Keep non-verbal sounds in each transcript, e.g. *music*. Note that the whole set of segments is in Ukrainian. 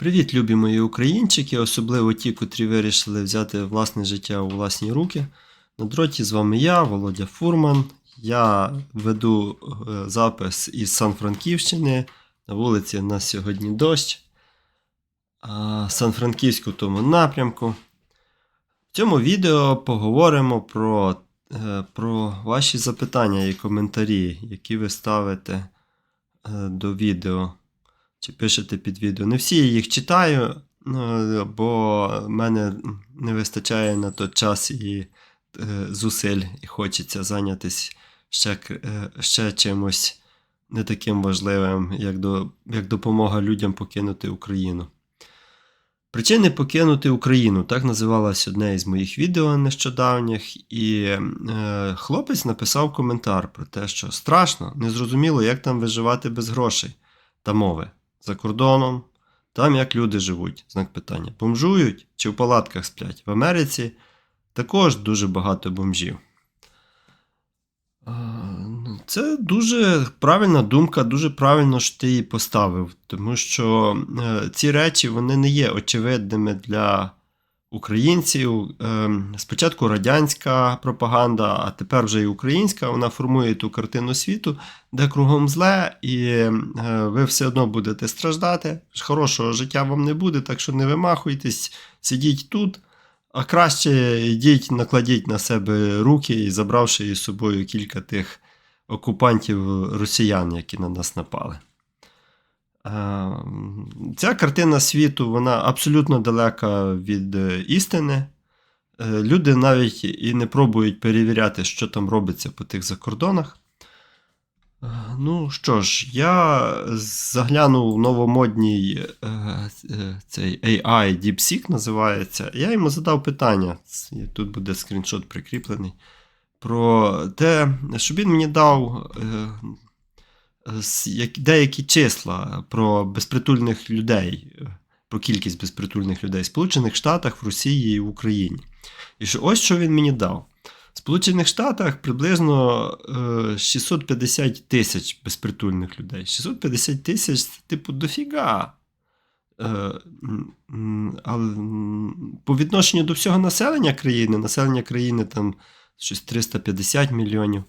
Привіт, любі мої українчики, особливо ті, котрі вирішили взяти власне життя у власні руки. На дроті з вами я, Володя Фурман. Я веду е, запис із Сан-Франківщини. На вулиці у нас сьогодні дощ. Сан-Франківську тому напрямку. В цьому відео поговоримо про, е, про ваші запитання і коментарі, які ви ставите е, до відео чи пишете під відео. Не всі я їх читаю, ну, бо в мене не вистачає на той час і е, зусиль, і хочеться зайнятися ще, е, ще чимось не таким важливим, як, до, як допомога людям покинути Україну. Причини покинути Україну так називалось одне із моїх відео нещодавніх, і е, хлопець написав коментар про те, що страшно, незрозуміло, як там виживати без грошей та мови за кордоном, там як люди живуть, знак питання. Бомжують чи в палатках сплять? В Америці також дуже багато бомжів. Ну, Це дуже правильна думка, дуже правильно що ти її поставив, тому що е, ці речі вони не є очевидними для українців. Е, спочатку радянська пропаганда, а тепер вже і українська, вона формує ту картину світу, де кругом зле, і е, ви все одно будете страждати. Хорошого життя вам не буде, так що не вимахуйтесь, сидіть тут. А краще йдіть, накладіть на себе руки і забравши із собою кілька тих окупантів росіян, які на нас напали. Е, Ця картина світу вона абсолютно далека від е, істини. Е, Люди навіть і не пробують перевіряти, що там робиться по тих закордонах. Ну що ж, я заглянув в новомодній цей AI DeepSeek називається. Я йому задав питання. Тут буде скріншот прикріплений. Про те, щоб він мені дав деякі числа про безпритульних людей, е, про кількість безпритульних людей в Сполучених Штатах, в Росії і в Україні. І що, ось що він мені дав. В Сполучених Штатах приблизно е, 650 тисяч безпритульних людей. 650 тисяч це типу дофіга. Е, але по відношенню до всього населення країни, населення країни там щось 350 мільйонів.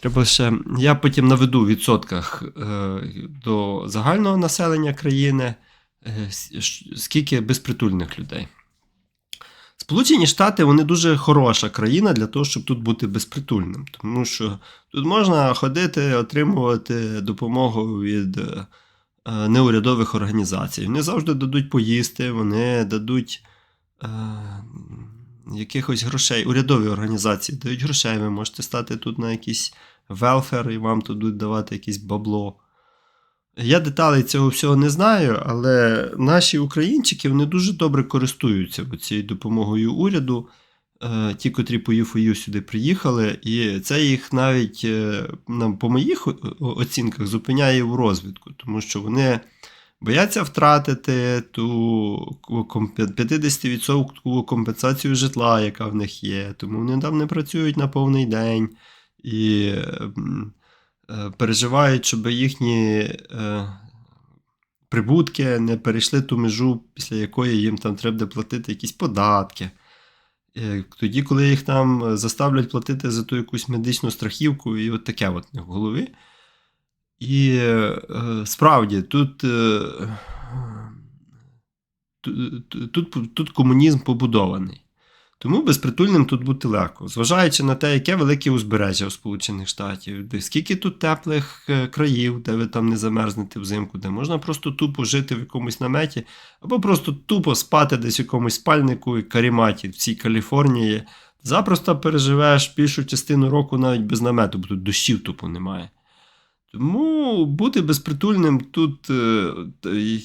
Треба ще. Я потім наведу в відсотках е, до загального населення країни, е, скільки безпритульних людей. Сполучені Штати вони дуже хороша країна для того, щоб тут бути безпритульним. Тому що тут можна ходити, отримувати допомогу від е, неурядових організацій. Вони завжди дадуть поїсти, вони дадуть якихось грошей. Урядові організації дають грошей. Ви можете стати тут на якийсь велфер і вам тут давати якесь бабло. Я деталей цього всього не знаю, але наші українчики вони дуже добре користуються цією допомогою уряду. Е, Ті, котрі по ЮФОЮ сюди приїхали, і це їх навіть е, по моїх о- оцінках зупиняє в розвитку, тому що вони бояться втратити ту 50% компенсацію житла, яка в них є, тому вони там не працюють на повний день. І е, переживають, щоб їхні е, прибутки не перейшли ту межу, після якої їм там треба платити якісь податки. Е, Тоді, коли їх там заставлять платити за ту якусь медичну страхівку, і от таке от в голові. І справді тут, тут, тут, тут комунізм побудований. Тому безпритульним тут бути легко, зважаючи на те, яке велике узбережжя у Сполучених Штатів, де скільки тут теплих е, країв, де ви там не замерзнете взимку, де можна просто тупо жити в якомусь наметі, або просто тупо спати десь в якомусь спальнику і каріматі в цій Каліфорнії. Запросто переживеш більшу частину року навіть без намету, бо тут дощів тупо немає. Тому бути безпритульним тут е,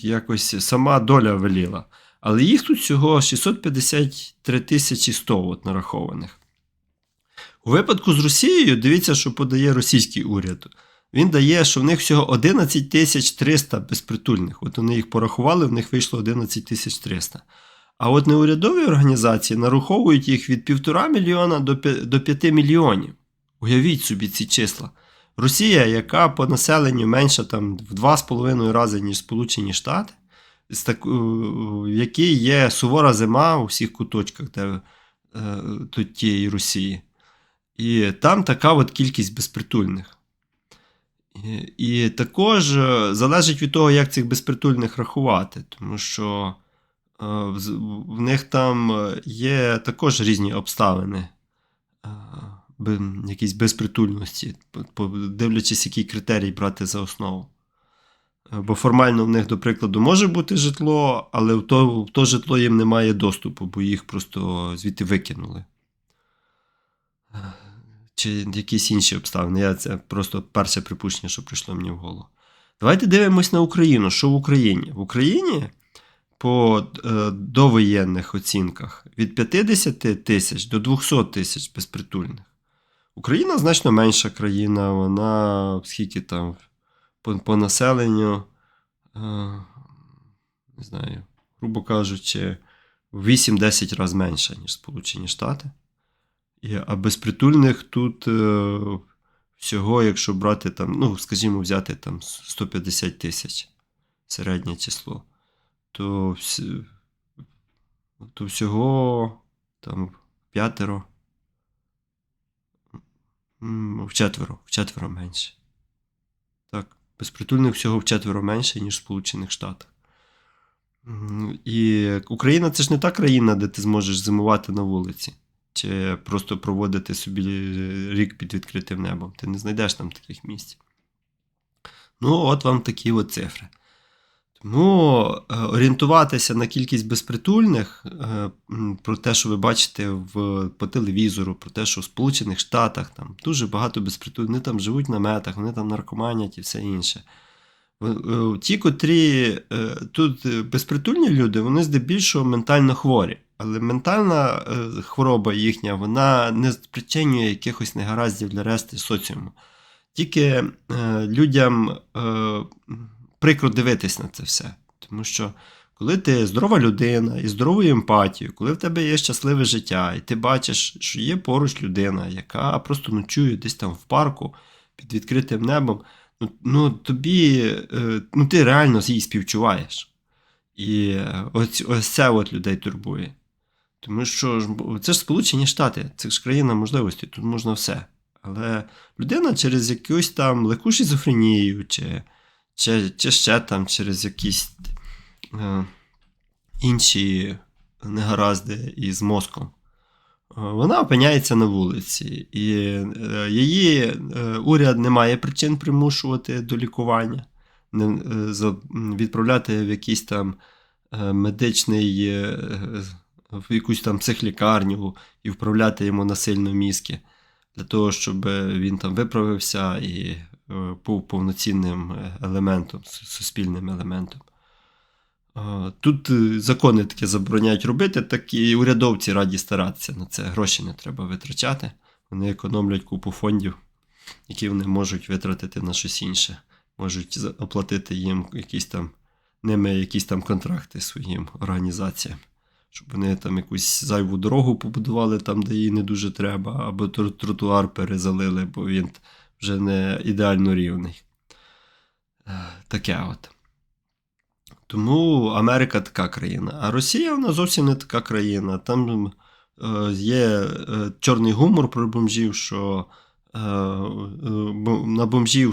якось сама доля веліла. Але їх тут всього 653 тисячі 100 от нарахованих. У випадку з Росією, дивіться, що подає російський уряд. Він дає, що в них всього 11 тисяч 300 безпритульних. От вони їх порахували, в них вийшло 11 тисяч 300. А от неурядові організації нараховують їх від 1,5 мільйона до 5 мільйонів. Уявіть собі ці числа. Росія, яка по населенню менша там в 2,5 рази, ніж Сполучені Штати, з так, в якій є сувора зима у всіх куточках де, е, тієї Росії. І там така от кількість безпритульних. І, також е, залежить від того, як цих безпритульних рахувати, тому що е, в, них там е, є також різні обставини, е, якісь безпритульності, дивлячись, який критерій брати за основу. Бо формально в них, до прикладу, може бути житло, але в то, в то житло їм немає доступу, бо їх просто звідти викинули. Чи якісь інші обставини. Я це просто перше припущення, що прийшло мені в голову. Давайте дивимось на Україну. Що в Україні? В Україні по е, довоєнних оцінках від 50 тисяч до 200 тисяч безпритульних. Україна значно менша країна, вона скільки там по, по населенню, е, не знаю, грубо кажучи, в 8-10 разів менша, ніж Сполучені Штати. І, а безпритульних тут е, всього, якщо брати там, ну, скажімо, взяти там 150 тисяч середнє число, то, вс- то всього там п'ятеро. Вчетверо, вчетверо менше. Безпритульних всього вчетверо менше, ніж в Сполучених Штатах. І Україна це ж не та країна, де ти зможеш зимувати на вулиці, чи просто проводити собі рік під відкритим небом. Ти не знайдеш там таких місць. Ну, от вам такі от цифри. Тому е, орієнтуватися на кількість безпритульних, е, про те, що ви бачите в, по телевізору, про те, що в Сполучених Штатах там дуже багато безпритульних, вони там живуть на метах, вони там наркоманять і все інше. Е, Ті, котрі тут безпритульні люди, вони здебільшого ментально хворі. Але ментальна хвороба їхня, вона не спричинює якихось негараздів для решти соціуму. Тільки людям прикро дивитись на це все. Тому що коли ти здорова людина і здоровою емпатією, коли в тебе є щасливе життя, і ти бачиш, що є поруч людина, яка просто ночує десь там в парку під відкритим небом, ну, ну тобі, е, ну ти реально їй співчуваєш. І ось, ось це от людей турбує. Тому що це ж Сполучені Штати, це ж країна можливості, тут можна все. Але людина через якусь там легку шизофренію, чи, чи, чи ще там через якісь е, інші негаразди із мозком. е, Вона опиняється на вулиці, і е, її е, уряд не має причин примушувати до лікування, відправляти в якийсь там медичний, в якусь там психлікарню і вправляти йому насильно мізки для того, щоб він там виправився і був повноцінним е, елементом, суспільним елементом. Е, Тут е, закони таке забороняють робити, так і урядовці раді старатися на це. Гроші не треба витрачати. Вони економлять купу фондів, які вони можуть витратити на щось інше. Можуть оплатити їм якісь там ними якісь там контракти своїм організаціям, щоб вони там якусь зайву дорогу побудували там, де їй не дуже треба, або тротуар перезалили, бо він вже не ідеально рівний. Е, Таке от. Тому Америка така країна. А Росія вона зовсім не така країна. Там е, є е, чорний гумор про бомжів, що на бомжів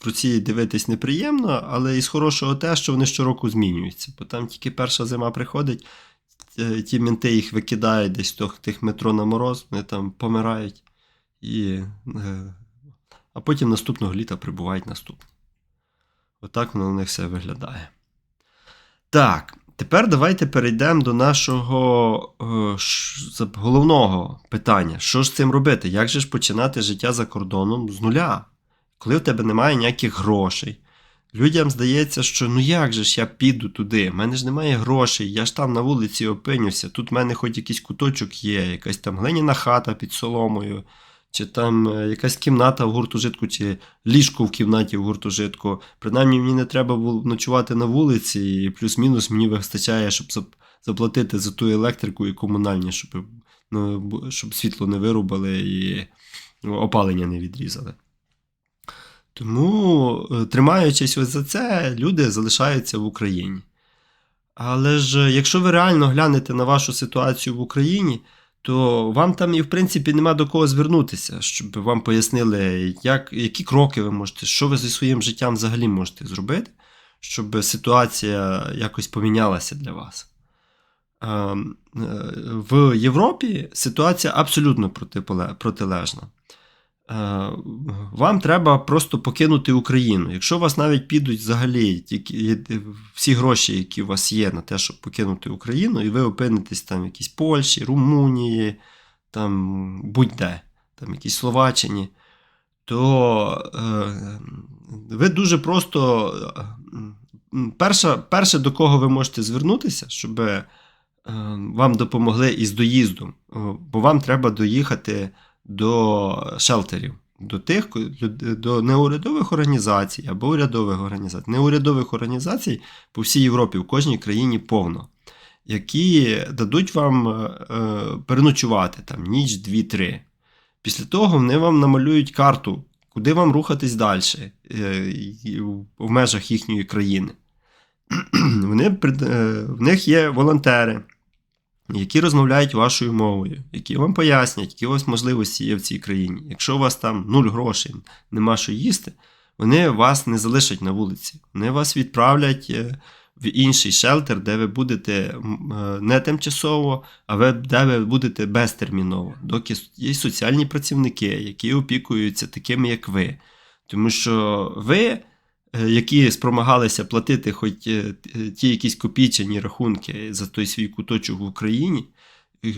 в Росії дивитись неприємно, але із хорошого те, що вони щороку змінюються. Бо там тільки перша зима приходить, ті мінти їх викидають десь тих- метро на мороз, вони там помирають. І, а потім наступного літа прибувають наступні. Отак воно у них все виглядає. Так, тепер давайте перейдемо до нашого е, головного питання. Що ж з цим робити? Як же ж починати життя за кордоном з нуля? Коли в тебе немає ніяких грошей. Людям здається, що ну як же ж я піду туди? У мене ж немає грошей, я ж там на вулиці опинюся. Тут в мене хоч якийсь куточок є, якась там глиняна хата під соломою, чи там е, якась кімната в гуртожитку, чи ліжко в кімнаті в гуртожитку. Принаймні мені не треба було ночувати на вулиці, і плюс-мінус мені вистачає, щоб заплатити за ту електрику і комунальні, щоб, ну, щоб світло не вирубали і опалення не відрізали. Тому, е, тримаючись ось за це, люди залишаються в Україні. Але ж якщо ви реально глянете на вашу ситуацію в Україні, то вам там і в принципі нема до кого звернутися, щоб вам пояснили, як, які кроки ви можете, що ви зі своїм життям взагалі можете зробити, щоб ситуація якось помінялася для вас. Е, В Європі ситуація абсолютно протилежна. Е, Вам треба просто покинути Україну. Якщо вас навіть підуть взагалі тільки всі гроші, які у вас є на те, щоб покинути Україну, і ви опинитесь там в якійсь Польщі, Румунії, там будь-де, там якійсь Словаччині, то е, ви дуже просто. е, м, Перше, до кого ви можете звернутися, щоб е, вам допомогли із доїздом, бо вам треба доїхати до шелтерів, до тих до неурядових організацій або урядових організацій. Неурядових організацій по всій Європі, в кожній країні повно, які дадуть вам е, е, переночувати там ніч, дві-три. Після того вони вам намалюють карту, куди вам рухатись далі в межах їхньої країни. *clears throat* Вони, е, в них є волонтери, які розмовляють вашою мовою, які вам пояснять, які у вас можливості є в цій країні. Якщо у вас там нуль грошей, нема що їсти, вони вас не залишать на вулиці. Вони вас відправлять е, в інший шелтер, де ви будете е, не тимчасово, а ви, де ви будете безтерміново. Доки є соціальні працівники, які опікуються такими, як ви. Тому що ви, які спромагалися платити хоч е, ті якісь копійчані рахунки за той свій куточок в Україні е, е,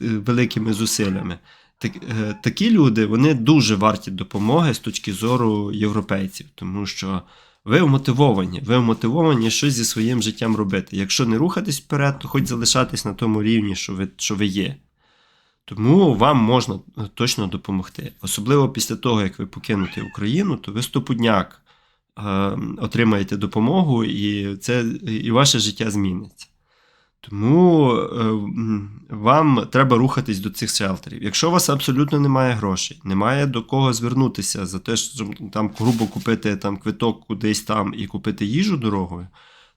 великими зусиллями, так, е, такі люди вони дуже варті допомоги з точки зору європейців, тому що ви вмотивовані, ви вмотивовані щось зі своїм життям робити. Якщо не рухатись вперед, то хоч залишатись на тому рівні, що ви, що ви є. Тому вам можна е, точно допомогти. Особливо після того, як ви покинете Україну, то ви стопудняк е, отримаєте допомогу, і, це, і ваше життя зміниться. Тому е, вам треба рухатись до цих шелтерів. Якщо у вас абсолютно немає грошей, немає до кого звернутися за те, щоб там грубо купити там, квиток кудись там і купити їжу дорогою,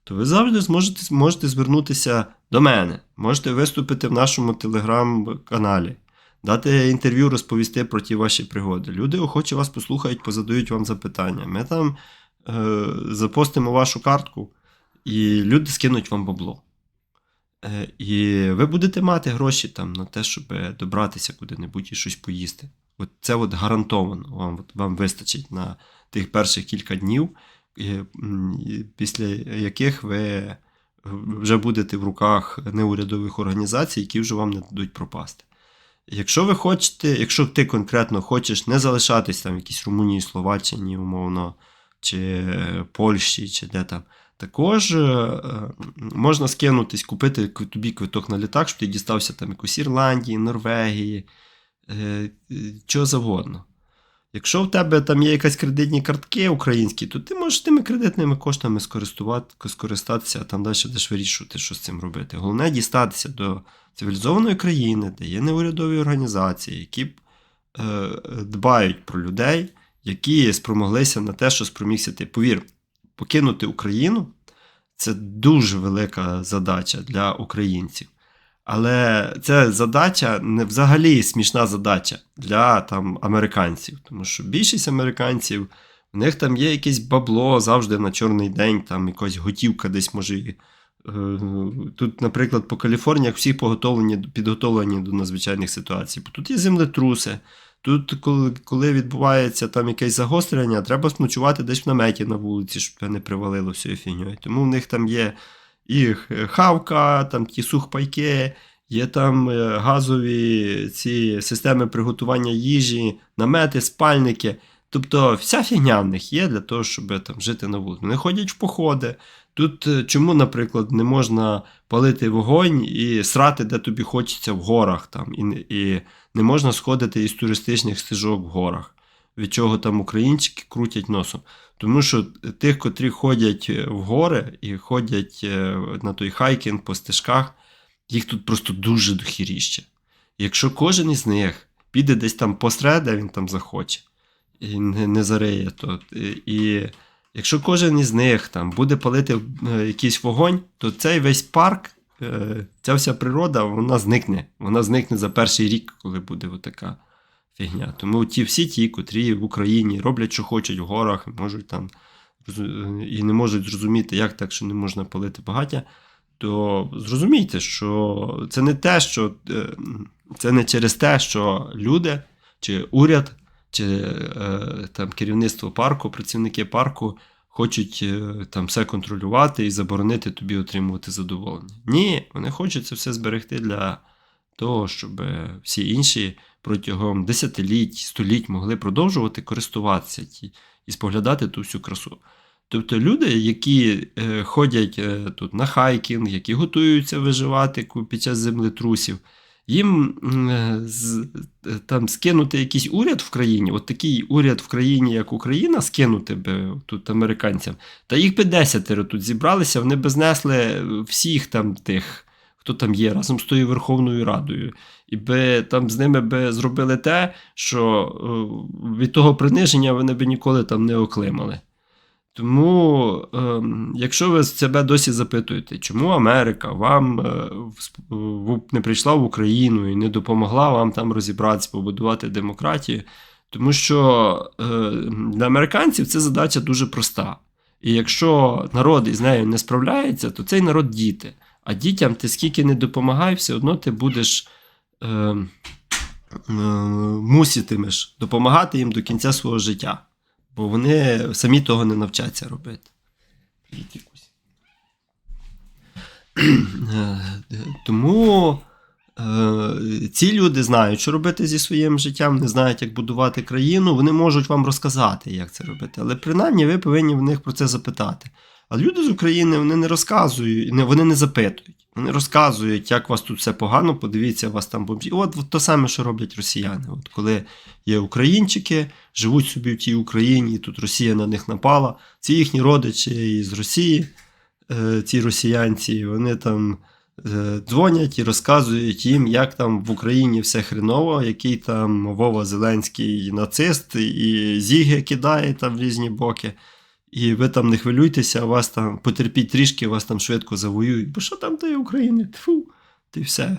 то ви завжди зможете, можете звернутися до мене. Можете виступити в нашому телеграм-каналі, дати інтерв'ю, розповісти про ті ваші пригоди. Люди охоче вас послухають, позадають вам запитання. Ми там е, запостимо вашу картку, і люди скинуть вам бабло. Е, І ви будете мати гроші там на те, щоб добратися куди-небудь і щось поїсти. От це от гарантовано вам, от, вам вистачить на тих перших кілька днів, е, після яких ви вже будете в руках неурядових організацій, які вже вам не дадуть пропасти. Якщо ви хочете, якщо ти конкретно хочеш не залишатись там в якійсь Румунії, Словаччині, умовно, чи е, Польщі, чи де там, також е, е, можна скинутись, купити тобі квиток на літак, щоб ти дістався там якусь Ірландії, Норвегії, чого завгодно. Якщо в тебе там є якась кредитні картки українські, то ти можеш тими кредитними коштами скористатися, а там далі будеш вирішувати, що з цим робити. Головне дістатися до цивілізованої країни, де є неурядові організації, які е, дбають про людей, які спромоглися на те, що спромігся ти. Повір, покинути Україну це дуже велика задача для українців. Але це задача не взагалі смішна задача для там, американців. Тому що більшість американців, в них там є якесь бабло завжди на чорний день, там якась готівка десь може. е, Тут, наприклад, по Каліфорніях всі підготовлені, до надзвичайних ситуацій. Бо тут є землетруси. Тут, коли, коли відбувається там якесь загострення, треба ночувати десь в наметі на вулиці, щоб не привалило всією фігньою. Тому в них там є і х- хавка, там ті сухпайки, є там е, газові ці системи приготування їжі, намети, спальники. Тобто вся фігня в них є для того, щоб там жити на вулиці. Вони ходять в походи. Тут е, чому, наприклад, не можна палити вогонь і срати, де тобі хочеться в горах, там, і, і не можна сходити із туристичних стежок в горах, від чого там українчики крутять носом. Тому що тих, котрі ходять е, в гори і ходять е, на той хайкінг по стежках, їх тут просто дуже дохіріще. Якщо кожен із них піде десь там посеред, де він там захоче, і не, зариє, то і Якщо кожен із них там буде палити е, якийсь вогонь, то цей весь парк, е, ця вся природа, вона зникне. Вона зникне за перший рік, коли буде отака фігня. Тому ті всі ті, котрі в Україні роблять, що хочуть в горах, можуть там і не можуть зрозуміти, як так, що не можна палити багаття, то зрозумійте, що це не те, що е, це не через те, що люди чи уряд, чи е, там керівництво парку, працівники парку хочуть е, там все контролювати і заборонити тобі отримувати задоволення. Ні, вони хочуть це все зберегти для того, щоб всі інші протягом десятиліть, століть могли продовжувати користуватися ті, і споглядати ту всю красу. Тобто люди, які е, ходять е, тут на хайкінг, які готуються виживати під час землетрусів, їм е, е, там скинути якийсь уряд в країні, от такий уряд в країні, як Україна, скинути би тут американцям, та їх би десятеро тут зібралися, вони би знесли всіх там тих, хто там є, разом з тою Верховною Радою. І би там з ними би зробили те, що е, від того приниження вони би ніколи там не оклимали. Тому, ем, якщо ви себе досі запитуєте, чому Америка вам е, в- не прийшла в Україну і не допомогла вам там розібратися, побудувати демократію, тому що е, для американців це задача дуже проста. І якщо народ із нею не справляється, то цей народ діти. А дітям ти скільки не допомагай, все одно ти будеш е, е, муситимеш допомагати їм до кінця свого життя. Бо вони самі того не навчаться робити. *clears throat* Тому е, ці люди знають, що робити зі своїм життям, не знають, як будувати країну. Вони можуть вам розказати, як це робити. Але принаймні ви повинні в них про це запитати. А люди з України вони не розказують, вони не запитують. Вони розказують, як у вас тут все погано, подивіться, у вас там бомжі. От, от те саме, що роблять росіяни. От коли є українчики, живуть собі в тій Україні, і тут Росія на них напала. Ці їхні родичі із Росії, е, ці росіянці, вони там е, дзвонять і розказують їм, як там в Україні все хреново, який там Вова Зеленський нацист, і зіги кидає там в різні боки. І ви там не хвилюйтеся, вас там потерпіть трішки, вас там швидко завоюють. Бо що там тої України? Тфу, ти все.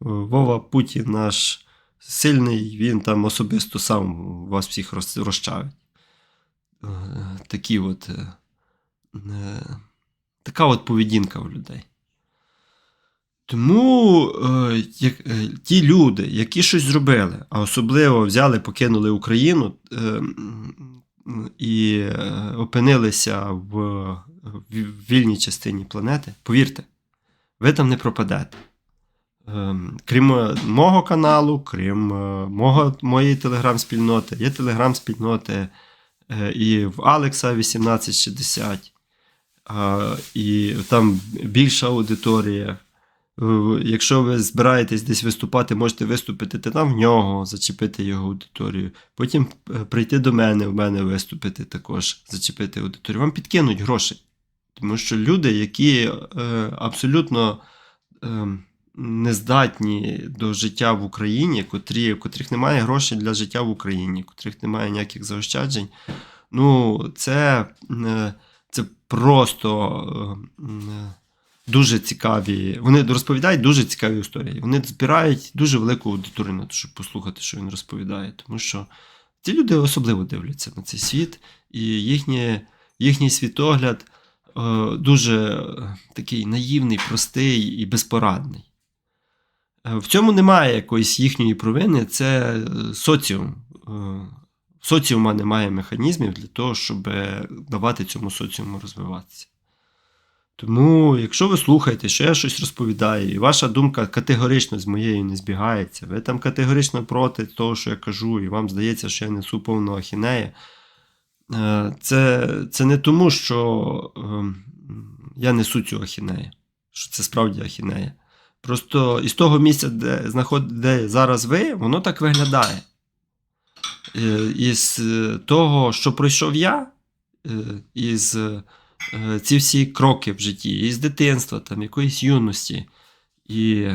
Вова Путін наш сильний, він там особисто сам вас всіх розчавить. Е, Такі от, е, е, така от поведінка у людей. Тому як, ті люди, які щось зробили, а особливо взяли, покинули Україну і е, опинилися в, вільній частині планети, повірте, ви там не пропадете. Ем, Крім е, мого каналу, крім е, мого, моєї телеграм-спільноти, є телеграм-спільноти і в Алекса 1860, і там більша аудиторія. Е, Якщо ви збираєтесь десь виступати, можете виступити ти там в нього, зачепити його аудиторію. Потім е, прийти до мене, в мене виступити також, зачепити аудиторію. Вам підкинуть гроші. Тому що люди, які е, абсолютно е, нездатні до життя в Україні, котрі, котрих немає грошей для життя в Україні, котрих немає ніяких заощаджень, ну, це, це просто. Дуже цікаві. Вони розповідають дуже цікаві історії. Вони збирають дуже велику аудиторію на те, щоб послухати, що він розповідає. Тому що ці люди особливо дивляться на цей світ, і їхнє, їхній світогляд е, дуже е, такий наївний, простий і безпорадний. Е, В цьому немає якоїсь їхньої провини, це соціум. Соціума немає механізмів для того, щоб давати цьому соціуму розвиватися. Тому, якщо ви слухаєте, що я щось розповідаю, і ваша думка категорично з моєю не збігається, ви там категорично проти того, що я кажу, і вам здається, що я несу повну ахінею, е, це, це не тому, що ем, я несу цю ахінею, що це справді ахінея. Просто із того місця, де, знаход... де зараз ви, воно так виглядає. Е, Із е, того, що пройшов я, е, із е, ці всі кроки в житті, із дитинства, там, якоїсь юності і е,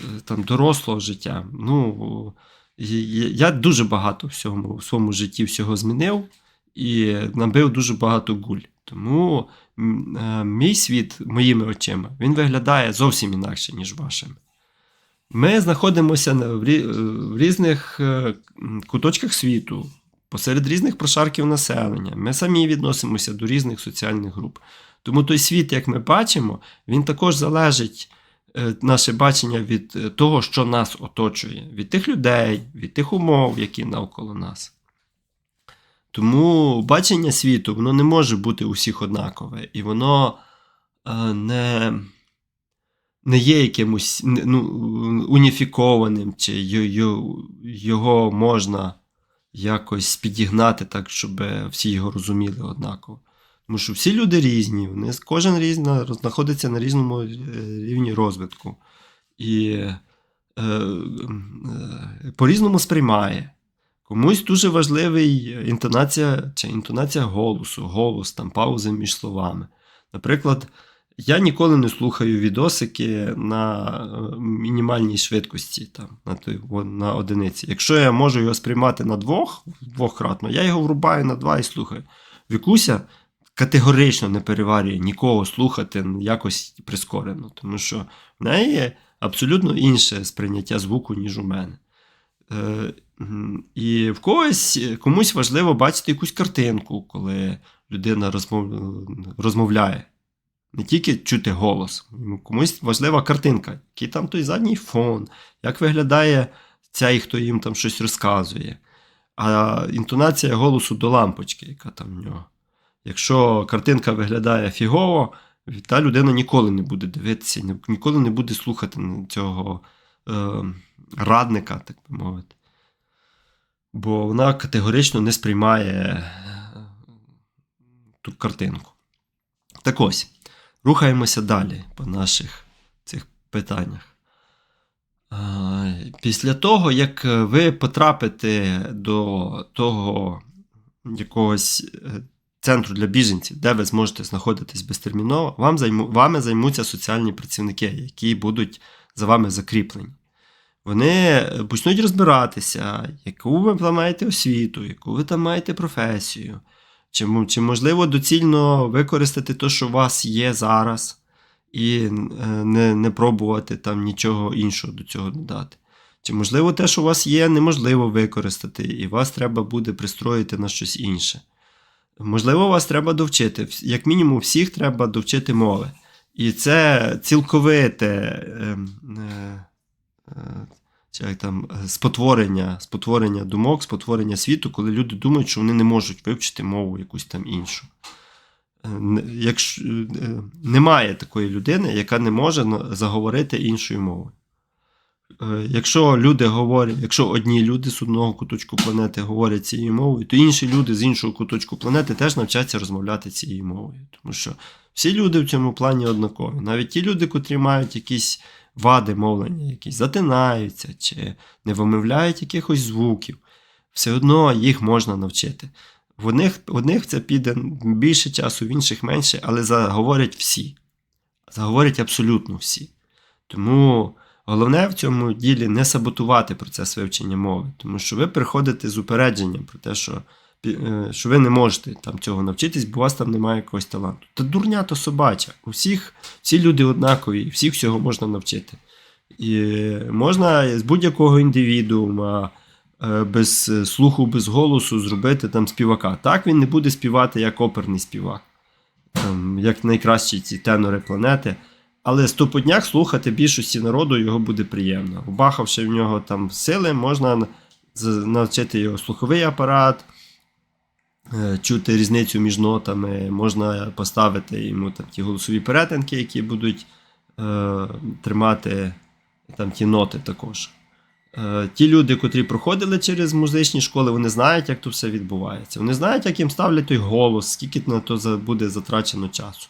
е, там, дорослого життя. Ну, і- і я дуже багато всього в своєму житті всього змінив. і набив дуже багато гуль. Тому е, мій світ моїми очима він виглядає зовсім інакше, ніж вашим. Ми знаходимося в різних е, куточках світу, посеред різних прошарків населення. Ми самі відносимося до різних соціальних груп. Тому той світ, як ми бачимо, він також залежить е, наше бачення від е, того, що нас оточує, від тих людей, від тих умов, які навколо нас. Тому бачення світу воно не може бути у всіх однакове, і воно е, не, не є якимось ну, уніфікованим, чи його можна якось підігнати так, щоб всі його розуміли однаково. Тому що всі люди різні, вони кожен різна, знаходиться на різному е, рівні розвитку. І е, е, по-різному сприймає. Комусь дуже важливий інтонація чи інтонація голосу, голос, там, паузи між словами. Наприклад, я ніколи не слухаю відосики на е, мінімальній швидкості, там, на, той, на одиниці. Якщо я можу його сприймати на двох, двохкратно, я його врубаю на два і слухаю. Вікуся категорично не переварює нікого слухати якось прискорено, тому що в неї абсолютно інше сприйняття звуку, ніж у мене. Е, І в когось комусь важливо бачити якусь картинку, коли людина розмов... розмовляє. Не тільки чути голос, комусь важлива картинка, який там той задній фон, як виглядає цей, хто їм там щось розказує. А інтонація голосу до лампочки, яка там в нього. Якщо картинка виглядає фігово, та людина ніколи не буде дивитися, ніколи не буде слухати цього е, радника, так би мовити. Бо вона категорично не сприймає е, ту картинку. Так ось, рухаємося далі по наших цих питаннях. Після того, як ви потрапите до того якогось е, центру для біженців, де ви зможете знаходитись безтерміново, вам займу, вами займуться соціальні працівники, які будуть за вами закріплені. Вони е, почнуть розбиратися, яку ви там маєте освіту, яку ви там маєте професію, чи, чи можливо доцільно використати те, що у вас є зараз, і е, не, не пробувати там нічого іншого до цього додати. Чи можливо те, що у вас є, неможливо використати, і вас треба буде пристроїти на щось інше. Можливо, вас треба довчити. Як мінімум, всіх треба довчити мови. І це цілковите ем, е, е, як там, е, спотворення, спотворення думок, спотворення світу, коли люди думають, що вони не можуть вивчити мову якусь там іншу. Е, Якщо, е, немає такої людини, яка не може заговорити іншою мовою. Якщо люди говорять, якщо одні люди з одного куточку планети говорять цією мовою, то інші люди з іншого куточку планети теж навчаться розмовляти цією мовою. Тому що всі люди в цьому плані однакові. Навіть ті люди, котрі мають якісь вади мовлення, якісь затинаються чи не вимовляють якихось звуків, все одно їх можна навчити. В одних, в одних це піде більше часу, в інших менше, але заговорять всі. Заговорять абсолютно всі. Тому головне в цьому ділі не саботувати процес вивчення мови, тому що ви приходите з упередженням про те, що, що ви не можете там цього навчитись, бо у вас там немає якогось таланту. Та дурня то собача. У всіх всі люди однакові, всіх всього можна навчити. І можна з будь-якого індивідуума, е, без е, слуху, без голосу зробити там співака. Так він не буде співати як оперний співак, там, як найкращі ці тенори планети. Але стоподняк слухати більшості народу його буде приємно. Вбахавши в нього там сили, можна навчити його слуховий апарат, е, чути різницю між нотами, можна поставити йому там ті голосові перетинки, які будуть е, тримати там ті ноти також. Е, ті люди, котрі проходили через музичні школи, вони знають, як то все відбувається. Вони знають, як їм ставлять той голос, скільки на то буде затрачено часу.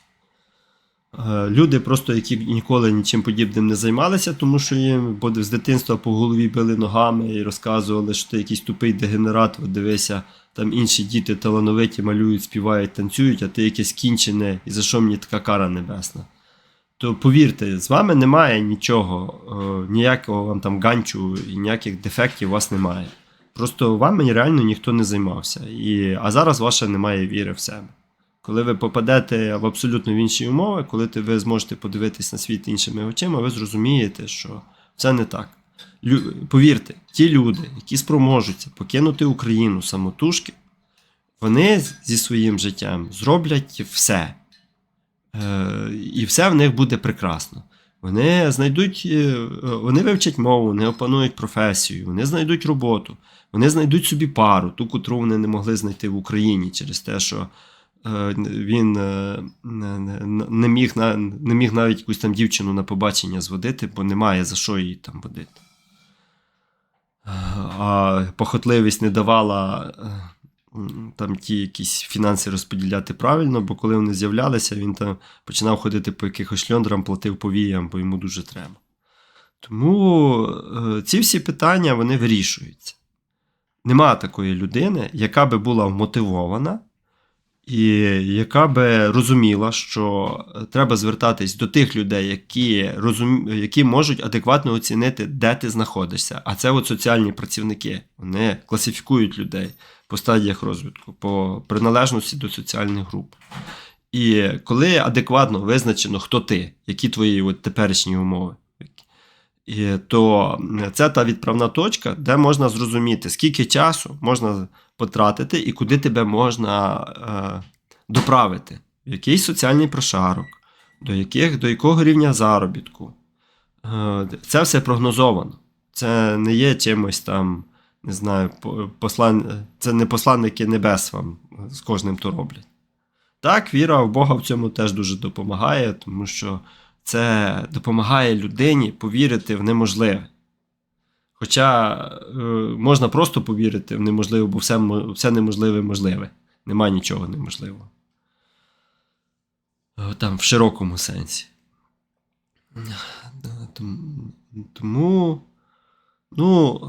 Е, Люди, просто які ніколи нічим подібним не займалися, тому що їм з дитинства по голові били ногами і розказували, що ти якийсь тупий дегенерат, от дивися, там інші діти талановиті малюють, співають, танцюють, а ти якесь кінчене, і за що мені така кара небесна. То повірте, з вами немає нічого, е, ніякого вам там ганчу і ніяких дефектів у вас немає. Просто вами реально ніхто не займався. І, а зараз ваша немає віри в себе. Коли ви попадете в абсолютно в інші умови, коли ви зможете подивитись на світ іншими очима, ви зрозумієте, що це не так. Лю, повірте, ті люди, які спроможуться покинути Україну самотужки, вони зі своїм життям зроблять все. Е, і все в них буде прекрасно. Вони знайдуть, е, вони вивчать мову, вони опанують професію, вони знайдуть роботу, вони знайдуть собі пару, ту, котру вони не могли знайти в Україні через те, що він е, не- міг, не міг навіть якусь там дівчину на побачення зводити, бо немає за що її там водити. А похотливість не давала е, там ті якісь фінанси розподіляти правильно, бо коли вони з'являлися, він там починав ходити по якихось шльондрам, платив повіям, бо йому дуже треба. Тому е, ці всі питання вони вирішуються. Нема такої людини, яка би була вмотивована і яка би розуміла, що треба звертатись до тих людей, які, розум... які можуть адекватно оцінити, де ти знаходишся. А це от соціальні працівники. Вони класифікують людей по стадіях розвитку, по приналежності до соціальних груп. І коли адекватно визначено, хто ти, які твої от теперішні умови, то це та відправна точка, де можна зрозуміти, скільки часу можна потратити і куди тебе можна е, доправити, в який соціальний прошарок, до, яких, до якого рівня заробітку. Е, це все прогнозовано. Це не є чимось там, не знаю, послан... це не посланники небес вам з кожним то роблять. Так, віра в Бога в цьому теж дуже допомагає, тому що це допомагає людині повірити в неможливе. Хоча е, можна просто повірити в неможливе, бо все, все неможливе можливе. Нема нічого неможливого. Е, Там в широкому сенсі. Тому. Ну.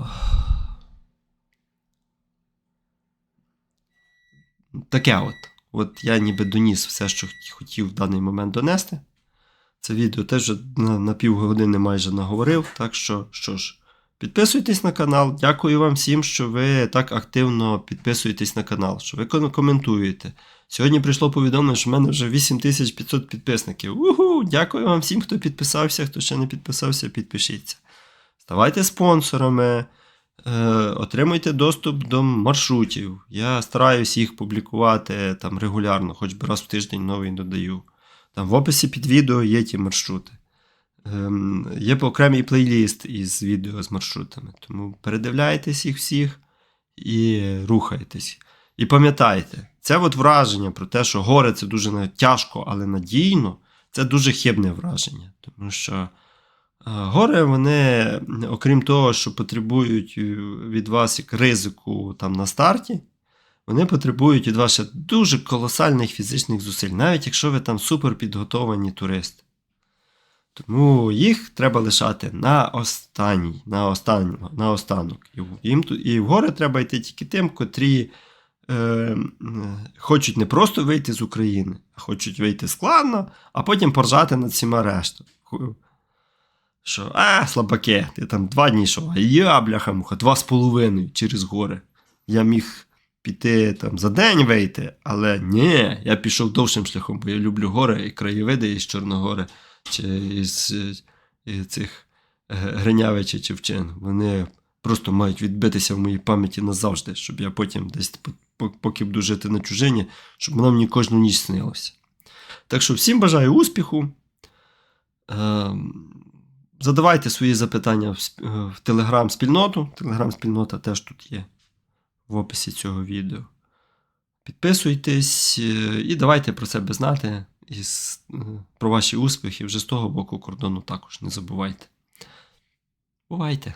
Таке от. От я ніби доніс все, що хотів в даний момент донести. Це відео теж на, на півгодини майже наговорив. Так що, що ж, підписуйтесь на канал. Дякую вам всім, що ви так активно підписуєтесь на канал, що ви коментуєте. Сьогодні прийшло повідомлення, що в мене вже 8500 підписників. Уху! Дякую вам всім, хто підписався. Хто ще не підписався, підпишіться. Ставайте спонсорами. Е, отримуйте доступ до маршрутів. Я стараюсь їх публікувати там регулярно, хоч би раз в тиждень новий додаю. Там в описі під відео є ті маршрути. Ем, є окремий плейліст із відео з маршрутами. Тому передивляйтесь їх всіх і рухайтесь. І пам'ятайте, це от враження про те, що горе це дуже тяжко, але надійно, це дуже хибне враження. Тому що е, гори, вони, окрім того, що потребують е, від вас як ризику там, на старті, вони потребують від вас дуже колосальних фізичних зусиль, навіть якщо ви там супер підготовані туристи. Тому їх треба лишати на останній, на, останнього, на останок. І, їм, і в гори треба йти тільки тим, котрі е, хочуть не просто вийти з України, а хочуть вийти складно, а потім поржати над всіма рештою. Що, а, слабаки, ти там два дні йшов, а я, бляха-муха, два з половиною через гори. Я міг піти там за день вийти, але ні, я пішов довшим шляхом, бо я люблю гори і краєвиди із Чорногори чи із, із цих е, Гринявича чи Вчин. Вони просто мають відбитися в моїй пам'яті назавжди, щоб я потім десь по- по- поки буду жити на чужині, щоб воно мені кожну ніч снилося. Так що всім бажаю успіху. Ем, Задавайте свої запитання в телеграм-спільноту. Телеграм-спільнота теж тут є в описі цього відео. Підписуйтесь е, і давайте про себе знати. І е, про ваші успіхи вже з того боку кордону також не забувайте. Бувайте!